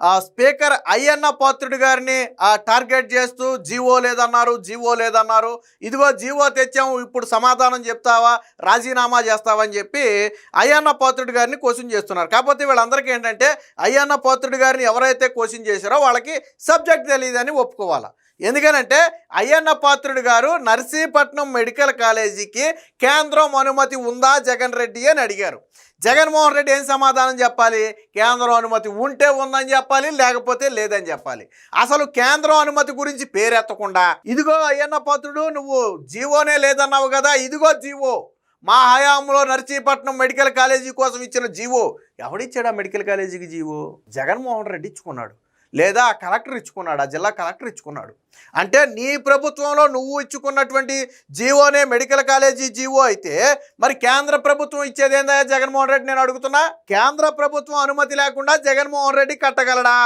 ఆ స్పీకర్ అయ్యన్న పాత్రుడు గారిని ఆ టార్గెట్ చేస్తూ జీవో లేదన్నారు జీవో లేదన్నారు. ఇదిగో జీవో తెచ్చాము ఇప్పుడు సమాధానం చెప్తావా రాజీనామా చేస్తావని చెప్పి అయ్యన్న పాత్రుడు గారిని క్వశ్చన్ చేస్తున్నారు. కాకపోతే వీళ్ళందరికీ ఏంటంటే అయ్యన్న పాత్రుడు గారిని ఎవరైతే క్వశ్చన్ చేశారో వాళ్ళకి సబ్జెక్ట్ తెలియదని ఒప్పుకోవాలి. ఎందుకనంటే అయ్యన్న పాత్రుడు గారు నర్సీపట్నం మెడికల్ కాలేజీకి కేంద్రం అనుమతి ఉందా జగన్ రెడ్డి అని అడిగారు. జగన్మోహన్ రెడ్డి ఏం సమాధానం చెప్పాలి? కేంద్రం అనుమతి ఉంటే ఉందని చెప్పాలి లేకపోతే లేదని చెప్పాలి. అసలు కేంద్రం అనుమతి గురించి పేరెత్తకుండా ఇదిగో అయ్యన్న పాత్రుడు నువ్వు జీవోనే లేదన్నావు కదా ఇదిగో జీవో. మా హయాంలో నర్సీపట్నం మెడికల్ కాలేజీ కోసం ఇచ్చిన జీవో. ఎవడిచ్చాడా మెడికల్ కాలేజీకి జీవో? జగన్మోహన్ రెడ్డి ఇచ్చుకున్నాడు. లేదా ఆ కలెక్టర్ ఇచ్చుకున్నాడు ఆ జిల్లా కలెక్టర్ ఇచ్చుకున్నాడు. అంటే నీ ప్రభుత్వంలో నువ్వు ఇచ్చుకున్నటువంటి జీవోనే మెడికల్ కాలేజీ జీవో అయితే మరి కేంద్ర ప్రభుత్వం ఇచ్చేది ఏందా జగన్మోహన్ రెడ్డి నేను అడుగుతున్నా? కేంద్ర ప్రభుత్వం అనుమతి లేకుండా జగన్మోహన్ రెడ్డి కట్టగలడా?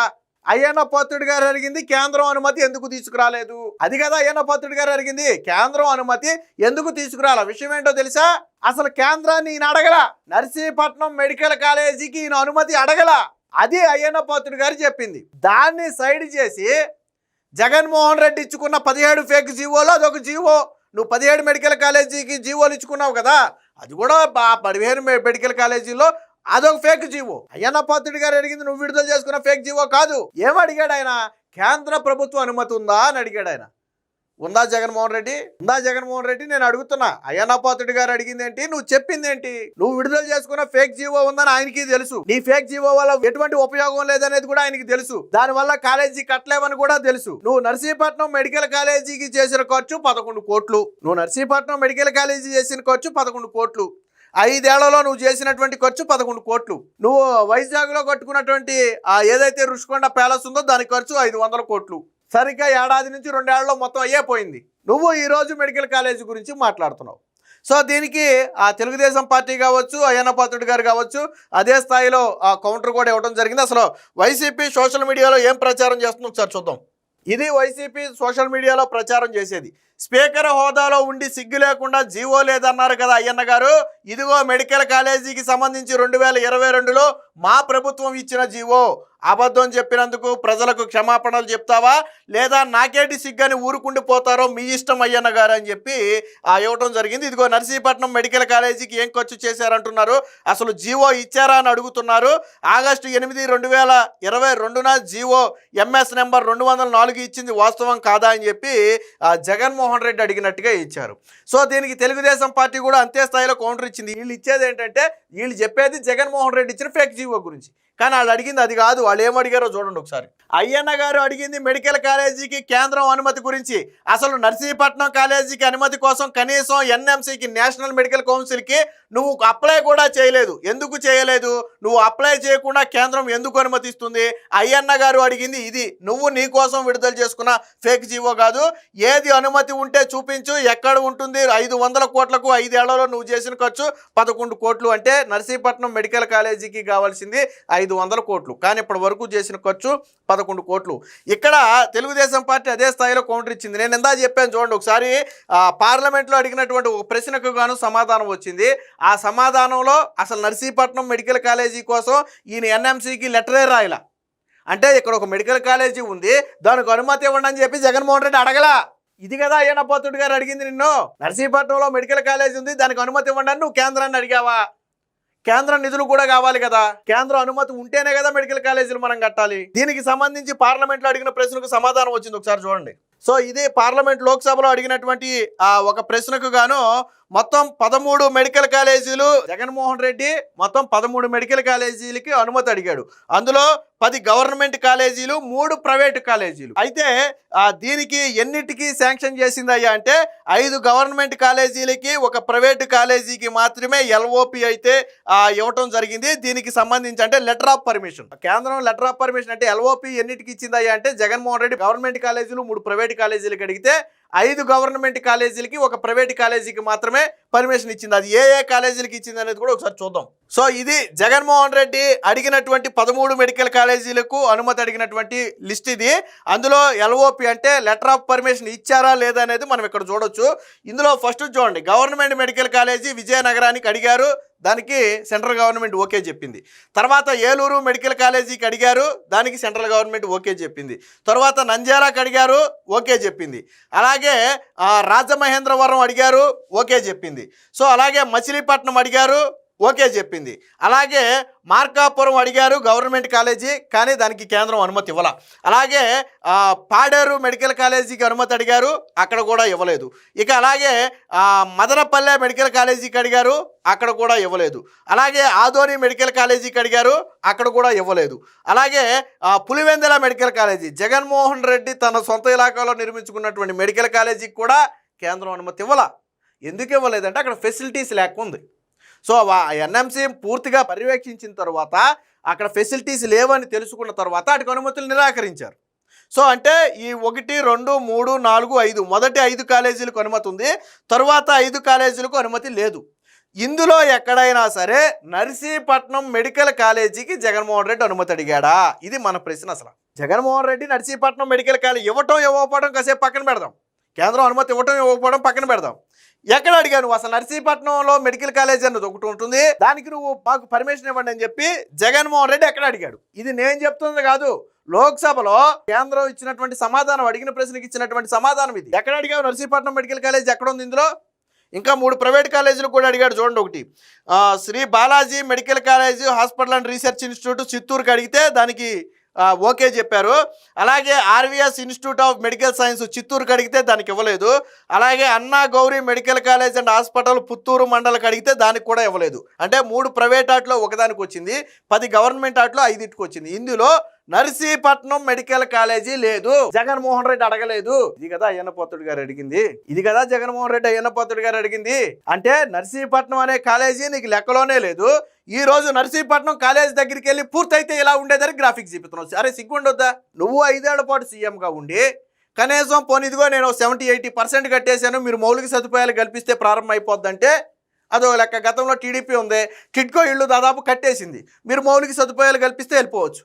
అయ్యన్న పాత్రుడు గారు అడిగింది కేంద్రం అనుమతి ఎందుకు తీసుకురాలేదు? అది కదా అయ్యన్న పాత్రుడు గారు అడిగింది కేంద్రం అనుమతి ఎందుకు తీసుకురాల? విషయం ఏంటో తెలుసా? అసలు కేంద్రాన్ని ఈయన అడగల. నర్సీపట్నం మెడికల్ కాలేజీకి ఈయన అనుమతి అడగల. అది అయ్యన్న గారు చెప్పింది. దాన్ని సైడ్ చేసి జగన్మోహన్ రెడ్డి ఇచ్చుకున్న పదిహేడు ఫేక్ జీవోలో అదొక జీవో నువ్వు పదిహేడు మెడికల్ కాలేజీకి జీవోలు ఇచ్చుకున్నావు కదా అది కూడా పదిహేను మెడికల్ కాలేజీలో అదొక ఫేక్ జీవో అయ్యన్న పాత్రుడి గారు అడిగింది నువ్వు విడుదల చేసుకున్న ఫేక్ జీవో కాదు. ఏమడిగాడు ఆయన? కేంద్ర ప్రభుత్వ అనుమతి ఉందా? అని అడిగాడు ఆయన. ఉందా జగన్మోహన్ రెడ్డి? ఉందా జగన్మోహన్ రెడ్డి? నేను అడుగుతున్నా. అయ్యన్న గారు అడిగింది ఏంటి నువ్వు చెప్పింది ఏంటి నువ్వు విడుదల చేసుకున్న ఫేక్ జీవో ఉందని ఆయనకి తెలుసు. నీ ఫేక్ జీవో వల్ల ఎటువంటి ఉపయోగం లేదనేది కూడా ఆయనకి తెలుసు. దాని వల్ల కాలేజీ కట్టలేవని కూడా తెలుసు. నువ్వు నర్సీపట్నం మెడికల్ కాలేజీకి చేసిన ఖర్చు పదకొండు కోట్లు. నువ్వు నర్సీపట్నం మెడికల్ కాలేజీ చేసిన ఖర్చు పదకొండు కోట్లు. ఐదేళ్ళలో నువ్వు చేసినటువంటి ఖర్చు పదకొండు కోట్లు. నువ్వు వైజాగ్లో కట్టుకున్నటువంటి ఏదైతే రుషికొండ ప్యాలెస్ ఉందో దాని ఖర్చు ఐదు వందల కోట్లు. సరిగ్గా ఏడాది నుంచి రెండేళ్ళలో మొత్తం అయ్యే పోయింది. నువ్వు ఈరోజు మెడికల్ కాలేజీ గురించి మాట్లాడుతున్నావు. సో దీనికి ఆ తెలుగుదేశం పార్టీ కావచ్చు అయ్యన్నపాత్రుడు గారు కావచ్చు అదే స్థాయిలో ఆ కౌంటర్ కూడా ఇవ్వడం జరిగింది. అసలు వైసీపీ సోషల్ మీడియాలో ఏం ప్రచారం చేస్తుందో ఒకసారి చూద్దాం. ఇది వైసీపీ సోషల్ మీడియాలో ప్రచారం చేసేది. స్పీకర్ హోదాలో ఉండి సిగ్గు లేకుండా జీవో లేదన్నారు కదా అయ్యన్న గారు. ఇదిగో మెడికల్ కాలేజీకి సంబంధించి రెండు వేల ఇరవై రెండులో మా ప్రభుత్వం ఇచ్చిన జీవో. అబద్ధం చెప్పినందుకు ప్రజలకు క్షమాపణలు చెప్తావా? లేదా నాకేటి సిగ్గని ఊరుకుండి పోతారో మీ ఇష్టం అయ్యన్న గారు అని చెప్పి ఇవ్వటం జరిగింది. ఇదిగో నర్సీపట్నం మెడికల్ కాలేజీకి ఏం ఖర్చు చేశారంటున్నారు. అసలు జీవో ఇచ్చారా అని అడుగుతున్నారు. ఆగస్టు ఎనిమిది రెండు వేల ఇరవై రెండున జీవో ఎంఎస్ నెంబర్ రెండు వందల నాలుగు ఇచ్చింది వాస్తవం కాదా అని చెప్పి జగన్మోహన్ జగన్మోహన్ రెడ్డి అడిగినట్టుగా ఇచ్చారు. సో దీనికి తెలుగుదేశం పార్టీ కూడా అంతే స్థాయిలో కౌంటర్ ఇచ్చింది. వీళ్ళు ఇచ్చేది ఏంటంటే వీళ్ళు చెప్పేది జగన్మోహన్ రెడ్డి ఇచ్చిన ఫేక్ జీవో గురించి. కానీ వాళ్ళు అడిగింది అది కాదు. వాళ్ళు ఏమడిగారో చూడండి ఒకసారి. అయ్యన్న గారు అడిగింది మెడికల్ కాలేజీకి కేంద్రం అనుమతి గురించి. అసలు నర్సీపట్నం కాలేజీకి అనుమతి కోసం కనీసం ఎన్ఎంసీకి నేషనల్ మెడికల్ కౌన్సిల్కి నువ్వు అప్లై కూడా చేయలేదు. ఎందుకు చేయలేదు? నువ్వు అప్లై చేయకుండా కేంద్రం ఎందుకు అనుమతిస్తుంది? అయ్యన్న గారు అడిగింది ఇది. నువ్వు నీ కోసం విడుదల చేసుకున్న ఫేక్ జీవో కాదు. ఏది అనుమతి ఉంటే చూపించు. ఎక్కడ ఉంటుంది? ఐదు వందల కోట్లకు ఐదేళ్ళలో నువ్వు చేసిన ఖర్చు పదకొండు కోట్లు అంటే నర్సీపట్నం మెడికల్ కాలేజీకి కావాల్సింది ఐదు ఐదు వందల కోట్లు కానీ ఇప్పటి వరకు చేసిన ఖర్చు పదకొండు కోట్లు. ఇక్కడ తెలుగుదేశం పార్టీ అదే స్థాయిలో కౌంటర్ ఇచ్చింది. నేను ఎందా చెప్పాను చూడండి ఒకసారి పార్లమెంట్లో అడిగినటువంటి ఒక ప్రశ్నకు గాను సమాధానం వచ్చింది. ఆ సమాధానంలో అసలు నర్సీపట్నం మెడికల్ కాలేజీ కోసం ఈయన ఎన్ఎంసీకి లెటరే రాయలా. అంటే ఇక్కడ ఒక మెడికల్ కాలేజీ ఉంది దానికి అనుమతి ఇవ్వండి అని చెప్పి జగన్మోహన్ రెడ్డి అడగలా. ఇది కదా అయ్యన్నపోతుడు గారు అడిగింది నిన్ను. నర్సీపట్నంలో మెడికల్ కాలేజీ ఉంది దానికి అనుమతి ఇవ్వండి అని నువ్వు కేంద్రాన్ని అడిగావా? కేంద్ర నిధులు కూడా కావాలి కదా. కేంద్ర అనుమతి ఉంటేనే కదా మెడికల్ కాలేజీలు మనం కట్టాలి. దీనికి సంబంధించి పార్లమెంట్లో అడిగిన ప్రశ్నకు సమాధానం వచ్చింది ఒకసారి చూడండి. సో ఇది పార్లమెంట్ లోక్సభలో అడిగినటువంటి ఆ ఒక ప్రశ్నకు గాను మొత్తం పదమూడు మెడికల్ కాలేజీలు జగన్మోహన్ రెడ్డి మొత్తం పదమూడు మెడికల్ కాలేజీలకి అనుమతి అడిగాడు. అందులో పది గవర్నమెంట్ కాలేజీలు మూడు ప్రైవేట్ కాలేజీలు. అయితే దీనికి ఎన్నిటికి శాంక్షన్ చేసిందయ్యా అంటే ఐదు గవర్నమెంట్ కాలేజీలకి ఒక ప్రైవేట్ కాలేజీకి మాత్రమే ఎల్ఓపి అయితే ఇవ్వటం జరిగింది. దీనికి సంబంధించి అంటే లెటర్ ఆఫ్ పర్మిషన్. కేంద్రం లెటర్ ఆఫ్ పర్మిషన్ అంటే ఎల్ఓపి ఎన్నిటికి ఇచ్చిందయ్యా అంటే జగన్మోహన్ రెడ్డి గవర్నమెంట్ కాలేజీలు మూడు ప్రైవేట్ కాలేజీలకు అడిగితే ఐదు గవర్నమెంట్ కాలేజీలకి ఒక ప్రైవేట్ కాలేజీకి మాత్రమే పర్మిషన్ ఇచ్చింది. అది ఏ ఏ కాలేజీలకి ఇచ్చింది అనేది కూడా ఒకసారి చూద్దాం. సో ఇది జగన్మోహన్ రెడ్డి అడిగినటువంటి పదమూడు మెడికల్ కాలేజీలకు అనుమతి అడిగినటువంటి లిస్ట్ ఇది. అందులో ఎల్ఓపి అంటే లెటర్ ఆఫ్ పర్మిషన్ ఇచ్చారా లేదా అనేది మనం ఇక్కడ చూడొచ్చు. ఇందులో ఫస్ట్ చూడండి. గవర్నమెంట్ మెడికల్ కాలేజీ విజయనగరానికి అడిగారు. దానికి సెంట్రల్ గవర్నమెంట్ ఓకే చెప్పింది. తర్వాత ఏలూరు మెడికల్ కాలేజీకి అడిగారు దానికి సెంట్రల్ గవర్నమెంట్ ఓకే చెప్పింది. తర్వాత నంజారాకి అడిగారు ఓకే చెప్పింది. అలాగే రాజమహేంద్రవరం అడిగారు ఓకే చెప్పింది. సో అలాగే మచిలీపట్నం అడిగారు ఓకే చెప్పింది. అలాగే మార్కాపురం అడిగారు గవర్నమెంట్ కాలేజీ కానీ దానికి కేంద్రం అనుమతి ఇవ్వాల. అలాగే పాడేరు మెడికల్ కాలేజీకి అనుమతి అడిగారు అక్కడ కూడా ఇవ్వలేదు. ఇక అలాగే మదనపల్లె మెడికల్ కాలేజీకి అడిగారు అక్కడ కూడా ఇవ్వలేదు. అలాగే ఆదోని మెడికల్ కాలేజీకి అడిగారు అక్కడ కూడా ఇవ్వలేదు. అలాగే పులివెందల మెడికల్ కాలేజీ జగన్మోహన్ రెడ్డి తన సొంత ఇలాకాలో నిర్మించుకున్నటువంటి మెడికల్ కాలేజీకి కూడా కేంద్రం అనుమతి ఇవ్వాల. ఎందుకు ఇవ్వలేదంటే అక్కడ ఫెసిలిటీస్ లేకుంది. సో ఎన్ఎంసీ పూర్తిగా పర్యవేక్షించిన తర్వాత అక్కడ ఫెసిలిటీస్ లేవని తెలుసుకున్న తర్వాత వాటికి అనుమతులు నిరాకరించారు. సో అంటే ఈ ఒకటి రెండు మూడు నాలుగు ఐదు మొదటి ఐదు కాలేజీలకు అనుమతి ఉంది. తరువాత ఐదు కాలేజీలకు అనుమతి లేదు. ఇందులో ఎక్కడైనా సరే నర్సీపట్నం మెడికల్ కాలేజీకి జగన్మోహన్ రెడ్డి అనుమతి అడిగాడా? ఇది మన ప్రశ్న అసలు. జగన్మోహన్ రెడ్డి నర్సీపట్నం మెడికల్ కాలేజ్ ఇవ్వటం ఇవ్వకపోవడం కాసేపు పక్కన పెడదాం. కేంద్రం అనుమతి ఇవ్వటం ఇవ్వకపోవడం పక్కన పెడదాం. ఎక్కడ అడిగాను అసలు నర్సీపట్నంలో మెడికల్ కాలేజ్ అన్నది ఒకటి ఉంటుంది. దానికి నువ్వు మాకు పర్మిషన్ ఇవ్వండి అని చెప్పి జగన్మోహన్ రెడ్డి ఎక్కడ అడిగాడు? ఇది నేను చెప్తుంది కాదు. లోక్సభలో కేంద్రం ఇచ్చినటువంటి సమాధానం అడిగిన ప్రశ్నకి ఇచ్చినటువంటి సమాధానం ఇది. ఎక్కడ అడిగావు? నర్సీపట్నం మెడికల్ కాలేజ్ ఎక్కడ ఉంది ఇందులో? ఇంకా మూడు ప్రైవేట్ కాలేజీలు కూడా అడిగాడు చూడండి ఒకటి. Shri Balaji medical college hospital and research institute చిత్తూరుకి అడిగితే దానికి ఓకే చెప్పారు. అలాగే RVS institute of medical science చిత్తూరుకి అడిగితే దానికి ఇవ్వలేదు. అలాగే Anna Gowri medical college and hospital Puttur మండలికి అడిగితే దానికి కూడా ఇవ్వలేదు. అంటే మూడు ప్రైవేట్ ఆటలో ఒకదానికి వచ్చింది పది గవర్నమెంట్ ఆటలో ఐదింటికి వచ్చింది ఇందులో నర్సీపట్నం మెడికల్ కాలేజీ లేదు. జగన్మోహన్ రెడ్డి అడగలేదు. ఇది కదా అయ్యన్న పోతుడు గారు అడిగింది. ఇది కదా జగన్మోహన్ రెడ్డి అయ్యన్న పోతుడు గారు అడిగింది. అంటే నర్సీపట్నం అనే కాలేజీ నీకు లెక్కలోనే లేదు. ఈ రోజు నర్సీపట్నం కాలేజ్ దగ్గరికి వెళ్ళి పూర్తయితే ఇలా ఉండేదని గ్రాఫిక్స్ చూపిస్తున్నావు. అరే సిగ్గుండొద్దా నువ్వు ఐదేళ్ళ పాటు సీఎంగా ఉండి కనీసం పోనీ ఇదిగో నేను సెవెంటీ ఎయిటీ పర్సెంట్ కట్టేశాను. మీరు మౌలిక సదుపాయాలు కల్పిస్తే ప్రారంభం అయిపోద్దంటే అదో లెక్క గతంలో టీడీపీ ఉంది. టిడ్కో ఇళ్ళు దాదాపు కట్టేసింది. మీరు మౌలిక సదుపాయాలు కల్పిస్తే వెళ్ళిపోవచ్చు.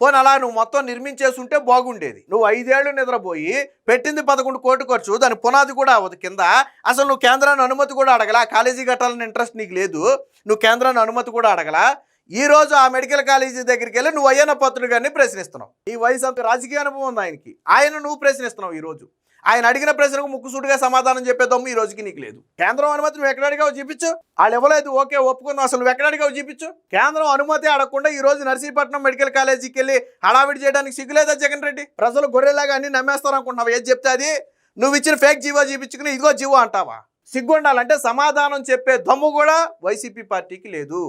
పోనీ అలా నువ్వు మొత్తం నిర్మించేసి ఉంటే బాగుండేది. నువ్వు ఐదేళ్ళు నిద్రపోయి పెట్టింది పదకొండు కోట్లు ఖర్చు దాని పునాది కూడా అవ్వదు కింద. అసలు నువ్వు కేంద్రాన్ని అనుమతి కూడా అడగలా? కాలేజీ కట్టాలని ఇంట్రెస్ట్ నీకు లేదు. నువ్వు కేంద్రాన్ని అనుమతి కూడా అడగల? ఈ రోజు ఆ మెడికల్ కాలేజీ దగ్గరికి వెళ్ళి నువ్వు అయ్యన పత్రుడు గారిని ప్రశ్నిస్తున్నావు. ఈ వయసు అంత రాజకీయ అనుభవం ఉంది ఆయనకి. ఆయన నువ్వు ప్రశ్నిస్తున్నావు ఈరోజు ఆయన అడిగిన ప్రశ్నకు ముక్కుసూటిగా సమాధానం చెప్పే దమ్ము ఈ రోజుకి నీకు లేదు. కేంద్రం అనుమతి నువ్వు ఎక్కడ అడిగావు చూపించు. వాళ్ళు ఇవ్వలేదు ఓకే ఒప్పుకున్నావు. అసలు నువ్వు ఎక్కడ అడిగావు చూపించు. కేంద్రం అనుమతి అడగకుండా ఈ రోజు నర్సీపట్నం మెడికల్ కాలేజీకి వెళ్ళి హడావిడి చేయడానికి సిగ్గులేదా జగన్ రెడ్డి? ప్రజలు గొర్రెలాగా అన్ని నమ్మేస్తారనుకుంటున్నావు. ఏది చెప్తే అది? నువ్వు ఇచ్చిన ఫేక్ జీవో చూపించుకుని ఇదిగో జీవో అంటావా? సిగ్గు ఉండాలంటే సమాధానం చెప్పే దమ్ము కూడా వైసీపీ పార్టీకి లేదు.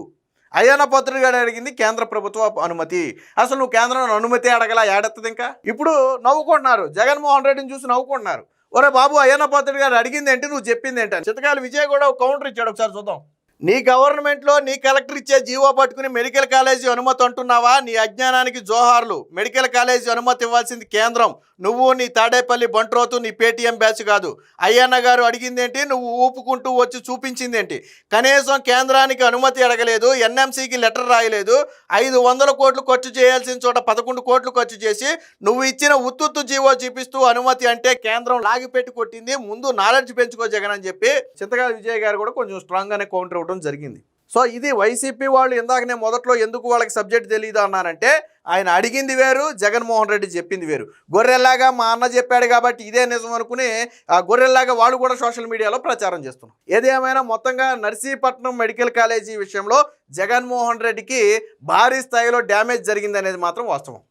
అయ్యన్న పత్రిక అడిగింది కేంద్ర ప్రభుత్వ అనుమతి. అసలు నువ్వు కేంద్రం అనుమతి అడగలా? ఏడత్తది ఇంకా? ఇప్పుడు నవ్వుకుంటున్నారు. జగన్మోహన్ రెడ్డిని చూసి నవ్వుకుంటున్నారు. ఒరే బాబు అయ్యన్న పత్రిక గారు అడిగింది ఏంటి? నువ్వు చెప్పింది ఏంటని చిత్తకాయలు విజయ్ కూడా ఒక కౌంటర్ ఇచ్చాడు. ఒకసారి చూద్దాం. నీ గవర్నమెంట్లో నీ కలెక్టర్ ఇచ్చే జీవో పట్టుకుని మెడికల్ కాలేజీ అనుమతి అంటున్నావా? నీ అజ్ఞానానికి జోహార్లు. మెడికల్ కాలేజీ అనుమతి ఇవ్వాల్సింది కేంద్రం. నువ్వు నీ తాడేపల్లి బంట్రోతు నీ పేటీఎం బ్యాచ్ కాదు. అయ్యన్న గారు అడిగిందేంటి? నువ్వు ఊపుకుంటూ వచ్చి చూపించిందేంటి? కనీసం కేంద్రానికి అనుమతి అడగలేదు ఎన్ఎంసీకి లెటర్ రాయలేదు ఐదు వందల కోట్లు ఖర్చు చేయాల్సిన చోట పదకొండు కోట్లు ఖర్చు చేసి నువ్వు ఇచ్చిన ఉత్తుత్తు జీవో చూపిస్తూ అనుమతి అంటే కేంద్రం లాగిపెట్టి కొట్టింది. ముందు నాలెడ్జ్ పెంచుకో జగన్ అని చెప్పి చింతగాలి విజయ్ గారు కూడా కొంచెం స్ట్రాంగ్ గానే కౌంటర్ రావడం జరిగింది. సో ఇది వైసీపీ వాళ్ళు ఇందాకనే మొదట్లో ఎందుకు వాళ్ళకి సబ్జెక్ట్ తెలియదు అన్నారంటే ఆయన అడిగింది వేరు జగన్మోహన్ రెడ్డి చెప్పింది వేరు. గొర్రెల్లాగా మా అన్న చెప్పాడు కాబట్టి ఇదే నిజం అనుకుని ఆ గొర్రెల్లాగా వాళ్ళు కూడా సోషల్ మీడియాలో ప్రచారం చేస్తున్నారు. ఏదేమైనా మొత్తంగా నర్సీపట్నం మెడికల్ కాలేజీ విషయంలో జగన్మోహన్ రెడ్డికి భారీ స్థాయిలో డ్యామేజ్ జరిగింది అనేది మాత్రం వాస్తవం.